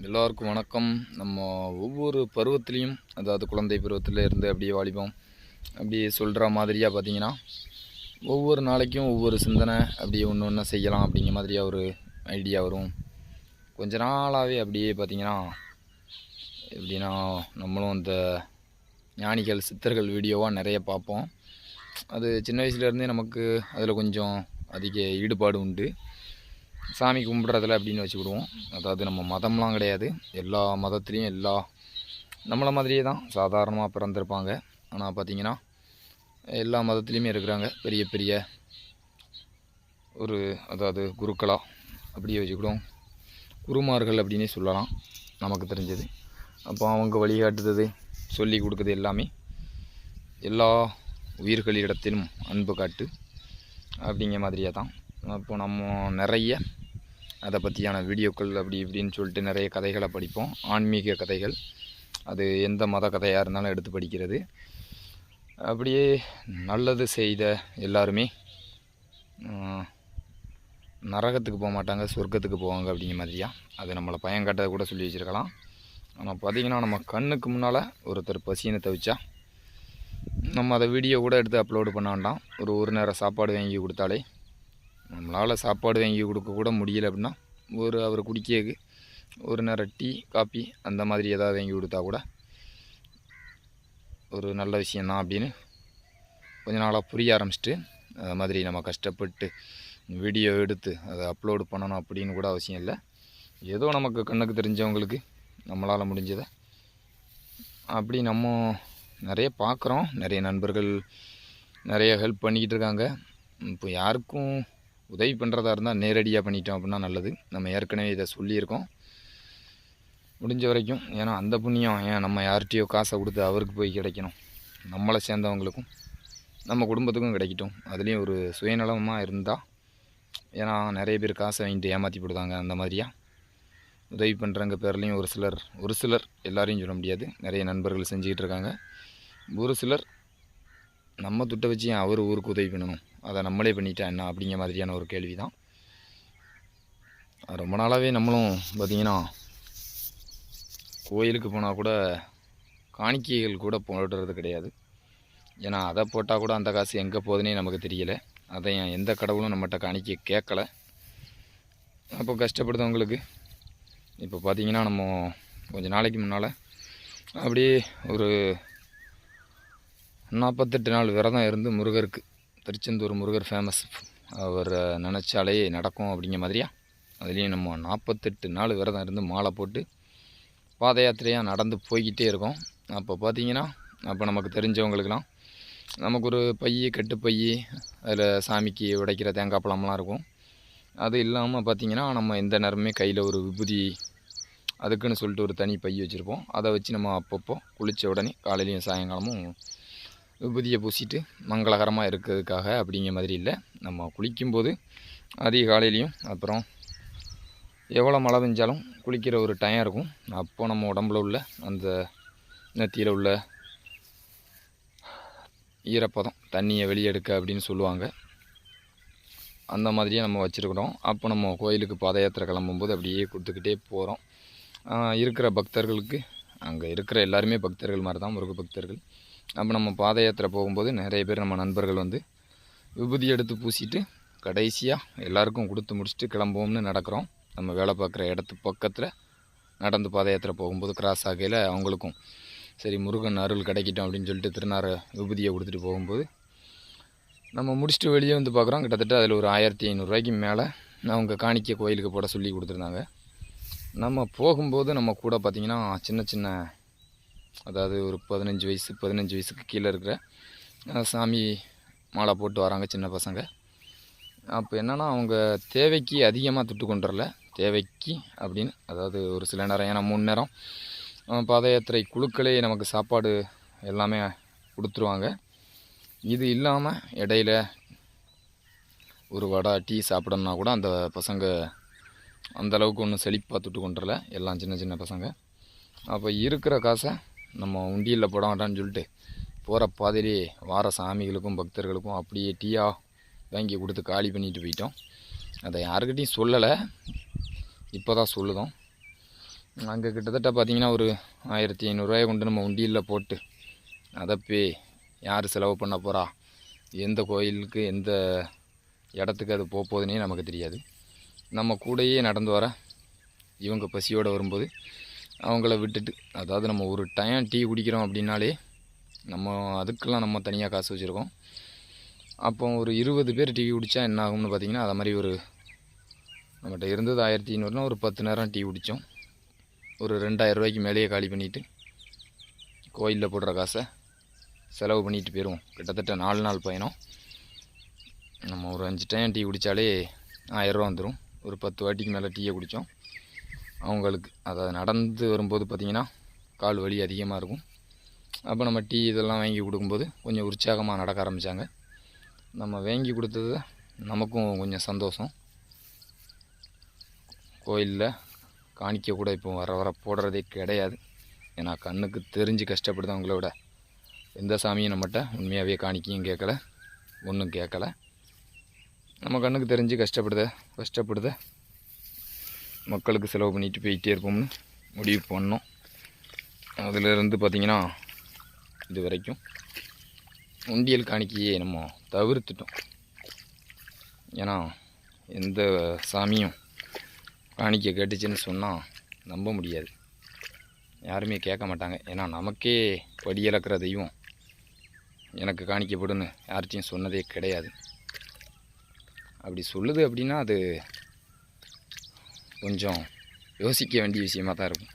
எல்லோருக்கும் வணக்கம். நம்ம ஒவ்வொரு பருவத்துலேயும் அதாவது குழந்தை பருவத்தில் இருந்து அப்படியே வாலிபம் அப்படியே சொல்கிற மாதிரியாக பார்த்தீங்கன்னா ஒவ்வொரு நாளைக்கும் ஒவ்வொரு சிந்தனை அப்படியே ஒன்று ஒன்று செய்யலாம் அப்படிங்கிற மாதிரியாக ஒரு ஐடியா வரும். கொஞ்ச நாளாகவே அப்படியே பார்த்தீங்கன்னா எப்படின்னா நம்மளும் அந்த ஞானிகள் சித்தர்கள் வீடியோவாக நிறைய பார்ப்போம். அது சின்ன வயசுலேருந்தே நமக்கு அதில் கொஞ்சம் அதிக ஈடுபாடு உண்டு. சாமி கும்பிட்றதுல அப்படின்னு வச்சுக்கிடுவோம். அதாவது நம்ம மதம்லாம் கிடையாது. எல்லா மதத்துலேயும் எல்லா நம்மளை மாதிரியே தான் சாதாரணமாக பிறந்திருப்பாங்க. ஆனால் பார்த்திங்கன்னா எல்லா மதத்துலேயுமே இருக்கிறாங்க. பெரிய பெரிய ஒரு அதாவது குருக்களாக அப்படியே வச்சுக்கிடுவோம். குருமார்கள் அப்படின்னே சொல்லலாம். நமக்கு தெரிஞ்சது. அப்போ அவங்க வழிகாட்டுறது சொல்லி கொடுக்குறது எல்லாமே எல்லா உயிர்களிடத்திலும் அன்பு காட்டு அப்படிங்கிற மாதிரியே தான் அப்போ நம்ம நிறைய அதை பற்றியான வீடியோக்கள் அப்படி இப்படின்னு சொல்லிட்டு நிறைய கதைகளை படிப்போம். ஆன்மீக கதைகள். அது எந்த மத கதையாக இருந்தாலும் எடுத்து படிக்கிறது. அப்படியே நல்லது செய்த எல்லாருமே நரகத்துக்கு போக மாட்டாங்க சொர்க்கத்துக்கு போவாங்க அப்படிங்கிற மாதிரியா? அது நம்மளை பயங்காட்டதை கூட சொல்லி வச்சுருக்கலாம். ஆனால் பார்த்திங்கன்னா நம்ம கண்ணுக்கு முன்னால் ஒருத்தர் பசியினை தவிச்சா நம்ம அதை வீடியோ கூட எடுத்து அப்லோடு பண்ண வேண்டாம். ஒரு ஒரு நேரம் சாப்பாடு வாங்கி கொடுத்தாலே நம்மளால் சாப்பாடு வாங்கி கொடுக்க கூட முடியல அப்படின்னா ஒரு அவர் குடிக்கிறதுக்கு ஒரு நேரம் டீ காப்பி அந்த மாதிரி எதாவது வாங்கி கொடுத்தா கூட ஒரு நல்ல விஷயந்தான் அப்படின்னு கொஞ்ச நாளாக புரிய ஆரம்பிச்சிட்டு அது மாதிரி நம்ம கஷ்டப்பட்டு வீடியோ எடுத்து அதை அப்லோடு பண்ணணும் அப்படின்னு கூட அவசியம் இல்லை. ஏதோ நமக்கு கண்ணுக்கு தெரிஞ்சவங்களுக்கு நம்மளால் முடிஞ்சதை அப்படி நம்ம நிறைய பார்க்குறோம். நிறைய நண்பர்கள் நிறைய ஹெல்ப் பண்ணிக்கிட்டு இருக்காங்க. இப்போ யாருக்கும் உதவி பண்ணுறதா இருந்தால் நேரடியாக பண்ணிட்டோம் அப்படின்னா நல்லது. நம்ம ஏற்கனவே இதை சொல்லியிருக்கோம். முடிஞ்ச வரைக்கும் ஏன்னா அந்த புண்ணியம் ஏன் நம்ம யார்கிட்டையோ காசை கொடுத்து அவருக்கு போய் கிடைக்கணும். நம்மளை சேர்ந்தவங்களுக்கும் நம்ம குடும்பத்துக்கும் கிடைக்கட்டும். அதுலேயும் ஒரு சுயநலமாக இருந்தால் ஏன்னா நிறைய பேர் காசை வாங்கிட்டு ஏமாற்றி போடுதாங்க அந்த மாதிரியா? உதவி பண்ணுறங்க பேர்லேயும் ஒரு சிலர் ஒரு சிலர் எல்லாரையும் சொல்ல முடியாது. நிறைய நண்பர்கள் செஞ்சுக்கிட்டு இருக்காங்க. ஒரு சிலர் நம்ம துட்டை வச்சு ஏன் அவர் ஊருக்கு உதவி பண்ணணும்? அதை நம்மளே பண்ணிட்டா என்ன அப்படிங்கிற மாதிரியான ஒரு கேள்வி தான் ரொம்ப நாளாகவே நம்மளும் பார்த்திங்கன்னா கோயிலுக்கு போனால் கூட காணிக்கைகள் கூட போடுறது கிடையாது. ஏன்னா அதை போட்டால் கூட அந்த காசு எங்கே போகுதுன்னே நமக்கு தெரியலை. அதை எந்த கடவுளும் நம்மகிட்ட காணிக்கை கேட்கல. அப்போ கஷ்டப்படுதவங்களுக்கு இப்போ பார்த்தீங்கன்னா நம்ம கொஞ்ச நாளைக்கு முன்னால் அப்படியே ஒரு நாற்பத்தெட்டு நாள் விரதம் இருந்து முருகருக்கு திருச்செந்தூர் முருகர் ஃபேமஸ் அவர் நினச்சாலே நடக்கும் அப்படிங்கிற மாதிரியா? அதுலேயும் நம்ம நாற்பத்தெட்டு நாள் விரதம் இருந்து மாலை போட்டு பாத யாத்திரையாக நடந்து போய்கிட்டே இருக்கோம். அப்போ பார்த்தீங்கன்னா அப்போ நமக்கு தெரிஞ்சவங்களுக்கெல்லாம் நமக்கு ஒரு பைய கெட்டு பை அதில் சாமிக்கு உடைக்கிற தேங்காய் பழம்லாம் இருக்கும். அது இல்லாமல் பார்த்தீங்கன்னா நம்ம எந்த நேரமுமே கையில் ஒரு விபூதி அதுக்குன்னு சொல்லிட்டு ஒரு தனி பை வச்சுருப்போம். அதை வச்சு நம்ம அப்பப்போ குளித்த உடனே காலையிலையும் சாயங்காலமும் விபூதியை பூசிட்டு மங்களகரமாக இருக்கிறதுக்காக அப்படிங்கிற மாதிரி இல்லை. நம்ம குளிக்கும்போது அதிக காலையிலையும் அப்புறம் எவ்வளோ மழை பெஞ்சாலும் குளிக்கிற ஒரு டைம் இருக்கும். அப்போ நம்ம உடம்புல உள்ள அந்த நெத்தியில் உள்ள ஈரப்பதம் தண்ணியை வெளியெடுக்க அப்படின்னு சொல்லுவாங்க. அந்த மாதிரியே நம்ம வச்சுருக்கிறோம். அப்போ நம்ம கோயிலுக்கு பாத யாத்திரை கிளம்பும்போது அப்படியே கொடுத்துக்கிட்டே போகிறோம் இருக்கிற பக்தர்களுக்கு அங்கே இருக்கிற எல்லாருமே பக்தர்கள் மாதிரி தான் முருக பக்தர்கள். அப்போ நம்ம பாத யாத்திரை போகும்போது நிறைய பேர் நம்ம நண்பர்கள் வந்து விபூதி எடுத்து பூசிட்டு கடைசியாக எல்லாருக்கும் கொடுத்து முடிச்சுட்டு கிளம்புவோம்னு நடக்கிறோம். நம்ம வேலை பார்க்குற இடத்து பக்கத்தில் நடந்து பாத யாத்திரை போகும்போது கிராஸ் ஆகையில் அவங்களுக்கும் சரி முருகன் அருள் கிடைக்கிட்டோம் அப்படின்னு சொல்லிட்டு திருநார விபூதியை கொடுத்துட்டு போகும்போது நம்ம முடிச்சுட்டு வெளியே வந்து பார்க்குறோம். கிட்டத்தட்ட அதில் ஒரு ஆயிரத்தி ஐநூறுரூவாய்க்கு மேலே அவங்க காணிக்க கோயிலுக்கு போட சொல்லி கொடுத்துருந்தாங்க. நம்ம போகும்போது நம்ம கூட பார்த்திங்கன்னா சின்ன சின்ன அதாவது ஒரு பதினஞ்சு வயசு பதினஞ்சு வயசுக்கு கீழே இருக்கிற சாமி மாலை போட்டு வராங்க சின்ன பசங்க. அப்போ என்னென்னா அவங்க தேவைக்கு அதிகமாக துட்டு கொண்டு வரல. தேவைக்கு அப்படின்னு அதாவது ஒரு சில நேரம் ஏன்னா மூணு நேரம் பாத யாத்திரை குழுக்களே நமக்கு சாப்பாடு எல்லாமே கொடுத்துருவாங்க. இது இல்லாமல் இடையில ஒரு வடை டீ சாப்பிடணுன்னா கூட அந்த பசங்க அந்த அளவுக்கு ஒன்றும் செழிப்பாக தொட்டு கொண்டு வரல எல்லாம் சின்ன சின்ன பசங்க. அப்போ இருக்கிற காசை நம்ம உண்டியலில் போட வேண்டாம்னு சொல்லிட்டு போகிற பாதையிலே வார சாமிகளுக்கும் பக்தர்களுக்கும் அப்படியே டீயா வாங்கி கொடுத்து காலி பண்ணிட்டு போயிட்டோம். அதை யாருக்கிட்டையும் சொல்லலை. இப்போ தான் சொல்லுதோம். அங்கே கிட்டத்தட்ட பார்த்தீங்கன்னா ஒரு ஆயிரத்தி ஐநூறுரூவாயை கொண்டு நம்ம உண்டியலில் போட்டு அதை போய் யார் செலவு பண்ண போகிறா எந்த கோயிலுக்கு எந்த இடத்துக்கு அது போக போகுதுன்னே நமக்கு தெரியாது. நம்ம கூடயே நடந்து வர இவங்க பசியோடு வரும்போது அவங்கள விட்டுட்டு அதாவது நம்ம ஒரு டைம் டீ குடிக்கிறோம் அப்படின்னாலே நம்ம அதுக்கெல்லாம் நம்ம தனியாக காசு வச்சுருக்கோம். அப்போ ஒரு இருபது பேர் டீ குடித்தா என்ன ஆகும்னு பார்த்திங்கன்னா அதை மாதிரி ஒரு நம்மகிட்ட இருந்தது ஆயிரத்தி ஐநூறுனா ஒரு பத்து நேரம் டீ குடித்தோம் ஒரு ரெண்டாயிரம் ரூபாய்க்கு மேலேயே காலி பண்ணிவிட்டு கோயிலில் போடுற காசை செலவு பண்ணிட்டு போயிடுவோம் கிட்டத்தட்ட நாலு நாள் பயணம். நம்ம ஒரு அஞ்சு டைம் டீ குடித்தாலே ஆயிரரூவா வந்துடும் ஒரு பத்து வாட்டிக்கு மேலே டீயை குடித்தோம் அவங்களுக்கு அதாவது நடந்து வரும்போது பார்த்திங்கன்னா கால் வலி அதிகமாக இருக்கும். அப்போ நம்ம டீ இதெல்லாம் வாங்கி கொடுக்கும்போது கொஞ்சம் உற்சாகமாக நடக்க ஆரம்பித்தாங்க நம்ம வாங்கி கொடுத்தது நமக்கும் கொஞ்சம் சந்தோஷம். கோயிலில் காணிக்க கூட இப்போ வர வர போடுறதே கிடையாது. ஏன்னா கண்ணுக்கு தெரிஞ்சு கஷ்டப்படுது அவங்களோட எந்த சாமியும் நம்மகிட்ட உண்மையாகவே காணிக்கையும் கேட்கல ஒன்றும் கேட்கல. நம்ம கண்ணுக்கு தெரிஞ்சு கஷ்டப்படுத கஷ்டப்படுத மக்களுக்கு செலவு பண்ணிட்டு போயிட்டே இருப்போம்னு முடிவு பண்ணோம். அதிலிருந்து பார்த்திங்கன்னா இது வரைக்கும் உண்டியல் காணிக்கையே நம்ம தவிர்த்துட்டோம். ஏன்னா எந்த சாமியும் காணிக்கை கேட்டுச்சுன்னு சொன்னால் நம்ப முடியாது. யாருமே கேட்க மாட்டாங்க. ஏன்னா நமக்கே படி தெய்வம் எனக்கு காணிக்கப்படுன்னு யார்கிட்டையும் சொன்னதே கிடையாது. அப்படி சொல்லுது அப்படின்னா அது கொஞ்சம் யோசிக்க வேண்டிய விஷயமாக தான் இருக்கும்.